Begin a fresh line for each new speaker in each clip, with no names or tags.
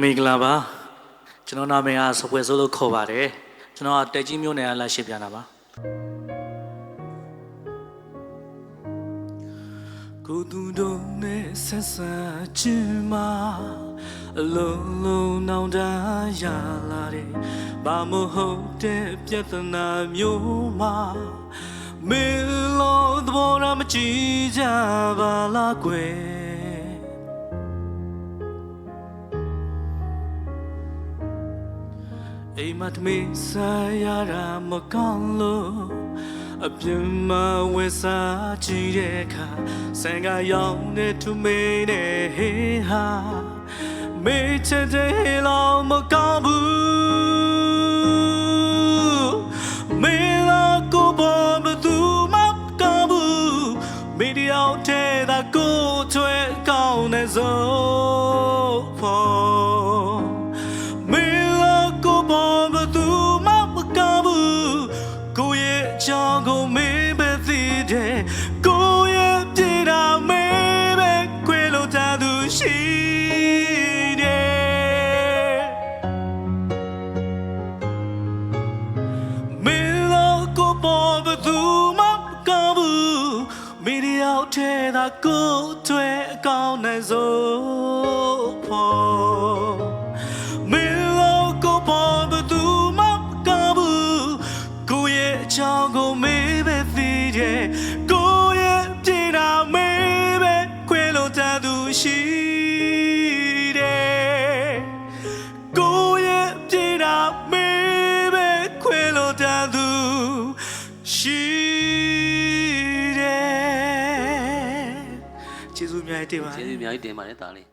မင်္ဂလာပါကျွန်တော်နာမည်ကစပွဲဆိုလို့ခေါ်ပါတယ်ကျွန်တော်ကတက်ကြီးမျိုးနယ်ကလာရှိပြန်တာပါကိုသူတို့နဲ့ဆက်ဆံခြင်းမှာအလုံးလုံးနောင်တရလာတယ်ဘာမဟုတ်တဲ့ပြဿနာမျိုးမှာမေလို့သဘောထားမကြည့်ကြပါလားကွယ် အိမ်မတ်မေးစားရတာမကောင်းလို့အပြင်းမဝဲစားကြည့်တဲ့အခါဆန်ကရောင်တဲ့သူမေးတဲ့ဟေးဟာမေးချင်တဲ့ဟေးလောင်မကောင်းဘူးမေးလာကိုပေါ်မသူမကောင်းဘူးမေးတယောက်တည်းသာကိုချွဲကောင်းနေစို့ဖို့ သူမမကဘူးကိုရဲ့အကြောင်းကိုမေးပဲသိတယ်ကိုရဲ့ပြေတာမေးပဲခွေလို့တတ်သူရှိတယ်မေလာကိုပေါ်ဘသူမမကဘူးမေဒီယောက်ထဲသာကိုတွေ့အကောင်းနိုင်စိုးဖို့ ရဲ့အချောင်းကိုမေးပဲသိတယ်ကိုရဲ့ပြေတာမေးပဲခွေလို့တတ်သူရှိတယ်ကိုရဲ့ပြေတာမေးပဲခွေလို့တတ်သူရှိတယ်ကျေးဇူးအများကြီးတင်ပါတ
ကျေး
ယ်
ဇူးအများကြီးတင်ပါတယ်တားလေး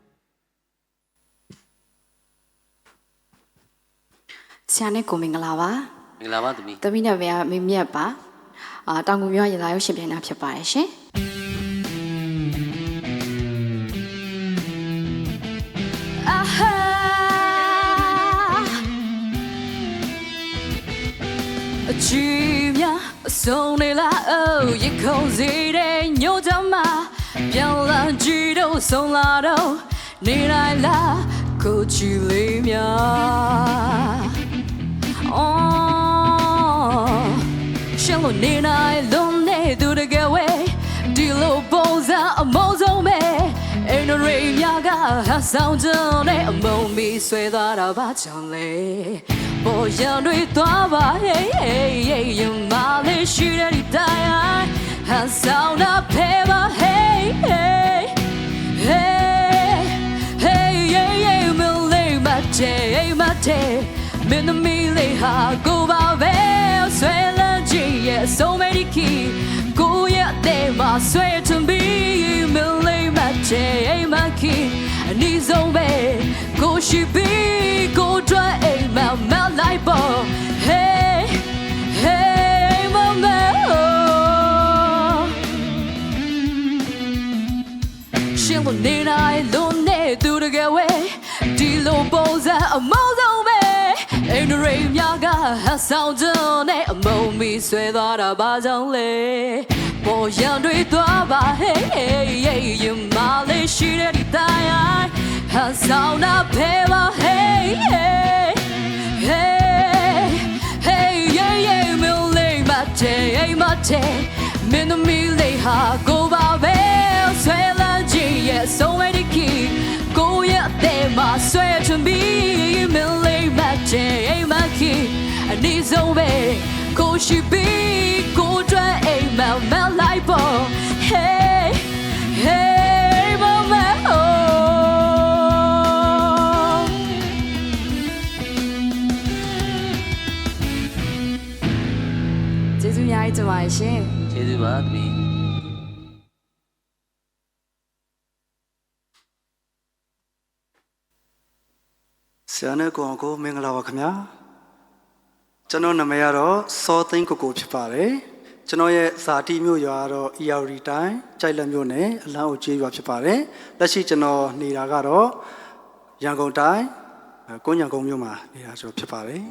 ဆရာနဲ့ကိုမင်္ဂလာပါ
မင်္ဂလာပါသမီး။
သမီးနဲ့ဗျာမင်းမြတ်ပါ။အာတောင်ကူမြို့ရလာရောက်ရှင်ပြန်တာဖြစ်ပါတယ်ရှင်။အာဟာအချီမြအဆုံးနေလားအိုးရခုံစီတဲ့ညို့ကြမှာပြန်လာကြည့်တော့ဆုံးလာတော့နေလိုက်လားကိုချီလေးများ Oh, shall we need I don't need to the get away. Dilo boza a mozo me. In the rain, yaga has sound on it. A mommy say that about Johnny. Boy, young with Dava, hey, hey, hey, you mali shoot at it die. Has sound up, paper, hey, hey, hey, hey, yeah, yeah, me lay my day, my day. မင်းသမီးလေးဟာကိုပါပဲဆွဲလန်း ကြည့်ရဲ့ဆိုမဲဒီခီကိုရဲ့အသေးမှာဆွဲချင်ပြီးမလေးမချေအိမ်မခီအနီးဆုံးပဲကိုရှိပြီးကိုတွေ့အိမ်မမလိုက်ပေါ် Hey Hey mama oh ရှင်လို့နေနိုင်လို့နေသူတကယ်ဝဲဒီ ဆောင်ကြနဲ့အမုံမီဆွဲသွားတာဘာကြောင့်လဲပေါ်ရန်တွေသွားပါ hey hey hey ရင်မလေးရှိတဲ့ဒီတိုင်းဟန်ဆောင်တာဖဲပါ hey hey hey hey yeah yeah မလေးမချေအိမ်မချေမင်းသမီးလေးဟာကိုပါပဲဆွဲလန်းကြည့်ရဲ့ဆုံးဝဲဒီခီကိုရဲ့အသေးမှာဆွဲချင်ပြီးမလေးမချေအိမ်မခီအ နီးဆုံးပဲကိုရှိပြီးကိုတွေ့အိမ်မမလိုက်ပေါ် hey hey mama oh ကျေးဇူးအများကြီးတင်ပါတယ်ရှင်
ကျေးဇူးပါသမီး
ဆရာနဲ့ကိုအောင်ကိုမင်္ဂလာပါခင်ဗျာ ကျွန်တော်နာမည်ကတော့စောသိန်းကိုကိုဖြစ်ပါတယ်ကျွန်တော်ရဲ့ဇာတိမြို့ရွာကတော့ ERD တိုင်းကြိုက်လက်မြို့နယ်အလန်းအိုကျေးရွာဖြစ်ပါတယ်လက်ရှိကျွန်တော်နေတာကတော့ရန်ကုန်တိုင်းအဲကွန်းရန်ကုန်မြို့မှာနေတာဆိုဖြစ်ပါတယ်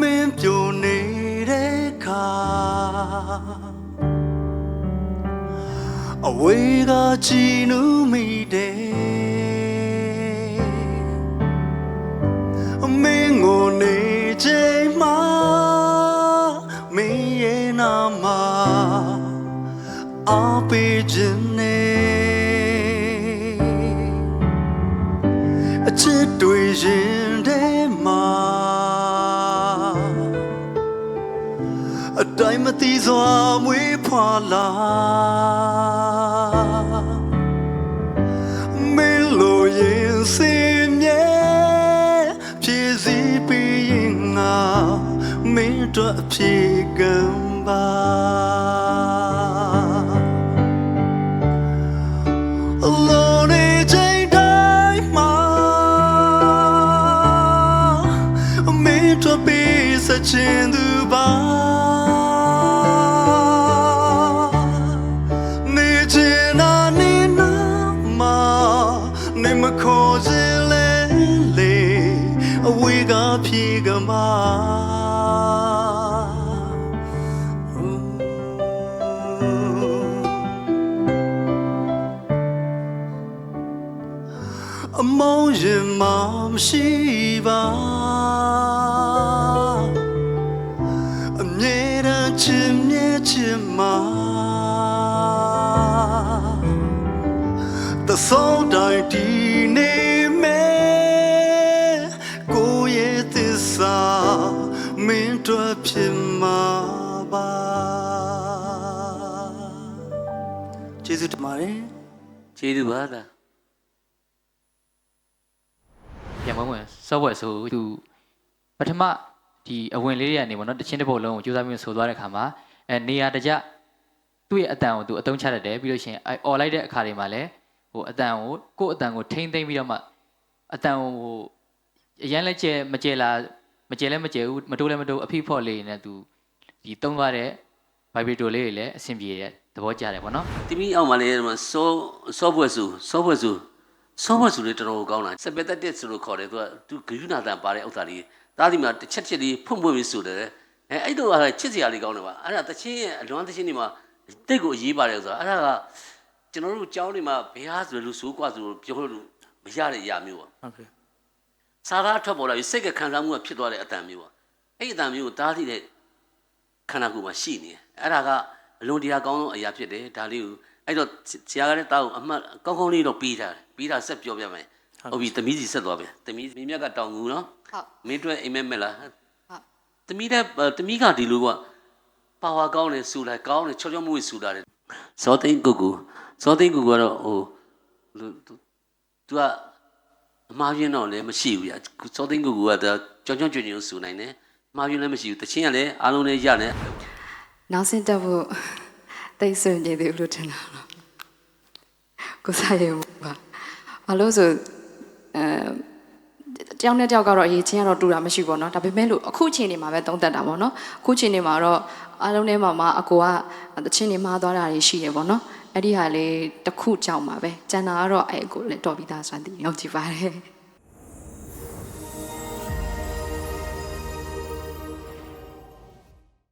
မင်းပြိုနေတဲ့ခါအဝေးကကြည်နူးမိတယ် အားပေးခြင်းနဲ့အချစ်တွေရင်ထဲမှာအတိုင်းမသိစွာမွေးဖွာလာမင်းလိုရင်စင်မြဲဖြည့်စည်းပြီးရင်ငါမင်းတို့အဖြေကံပါ ကမှာအမောင်းရင်မှမရှိပါအမြဲတမ်းချင်မြဲချင်မှာတဆုံးတိုင်းဒီနေမ ဖြစ်မှာပါကျေးဇူးတင်ပါတယ်
ကျေးဇူးပါသား
ပြန်မဝင်စော့ဘွယ်ဆိုသူပထမဒီအဝင်လေးတွေကနေပေါ့နော်တချင်းတစ်ပုတ်လုံးကိုကြိုးစားပြီးဆိုသွားတဲ့ခါမှာအဲနေရာတကြသူ့ရဲ့အတန်ကိုသူအတုံးချတတ်တယ်ပြီးလို့ရှိရင်အဲអော်လိုက်တဲ့အခါတွေမှာလည်းဟိုအတန်ကိုကိုယ့်အတန်ကိုထိမ့်သိမ့်ပြီးတော့မှအတန်ကိုဟိုအရန်လည်းကျဲမကျဲလာ မကျဲလည်းမကျဲဘူးမတိုးလည်းမတိုးအဖိဖော့လေးနဲ့သူဒီတုံးသွားတဲ့ vibrator လေးတွေလည်းအဆင်ပြေတဲ့သဘောကျတယ်ပေါ့နော်
တမီအောင်မလေးစောစောဘွယ်စုစောဘွယ်စုစောဘွယ်စုလေးတော်တော်ကောင်းတာစပက်တက်တက်ဆိုလို့ခေါ်တယ်သူကသူဂရုနာတန်ပါတဲ့ဥစ္စာလေးဒါဒီမှာတစ်ချက်ချက်လေးဖွင့်ဖွင့်ပြီးဆိုတယ်အဲအဲ့တော့အဲ့ချစ်စရာလေးကောင်းတယ်ပါအဲ့ဒါတချင်းရဲ့အလွမ်းတချင်းတွေမှာတိတ်ကိုအရေးပါတယ်ဆိုတာအဲ့ဒါကကျွန်တော်တို့ကြောင်းတွေမှာဘယ်ဟာဆိုလို့ဆိုကွာဆိုလို့ပြောလို့မရတဲ့အရာမျိုးပါ
ဟုတ်ကဲ့
စာသားထွက်ပေါ်လာပြီးစိတ်ကခံစားမှုကဖြစ်သွားတဲ့အတန်မျိုးပါအဲ့ဒီအတန်မျိုးကိုတားသည့်တဲ့ခန္ဓာကိုယ်မှာရှိနေတယ်အဲ့ဒါကအလွန်တရာကောင်းဆုံးအရာဖြစ်တယ်ဒါလေးကိုအဲ့တော့ဆရာကလည်းတားကိုအမှတ်ကောင်းကောင်းလေးတော့ပြီးထားတယ်ပြီးတာဆက်ပြောပြမယ်ဟုတ်ပြီသမီးစီဆက်သွားပြန်သမီးမိမြတ်ကတောင်ငူနော်
ဟုတ်
မင်းတို့အိမ်မက်မက်လား
ဟုတ်
သမီးတဲ့သမီးကဒီလိုကပါဝါကောင်းတယ်ဆူလိုက်ကောင်းတယ်ချောချောမွေ့ဆူတာတယ်ဇောသိန်းကိုကိုဇောသိန်းကိုကတော့ဟိုလူ तू က အမှားယွင်းတော့လည်းမရှိဘူးဗျာစောသိန်းကိုကဒါကြောင်ကြောင်ကျွင်ကျွင်ဆူနိုင်တယ်အမှားယွင်းလည်းမရှိဘူးတချင်းကလည်းအားလုံးလည်းရတယ်
နောက်ဆင့်တက်ဖို့တိတ်ဆွနေသေးဘူးလို့ထင်တာတော့ကိုစားရဘူးပါဘာလို့ဆိုအဲတယောက်နဲ့တယောက်ကတော့အရေးချင်းကတော့တူတာမရှိဘူးပေါ့နော်ဒါပေမဲ့လို့အခုချိန်နေမှာပဲသုံးသက်တာပေါ့နော်အခုချိန်နေမှာတော့အားလုံးထဲမှာမှအကိုကတချင်းနေမှားသွားတာတွေရှိတယ်ပေါ့နော် အဲ့ဒီဟာလေးတစ်ခုကြောက်မှာပဲကျန်တာကတော့အဲ့အကိုလည်းတော်ပြီးသားစွမ်းတည်ရောက်ကြည့်ပါတယ်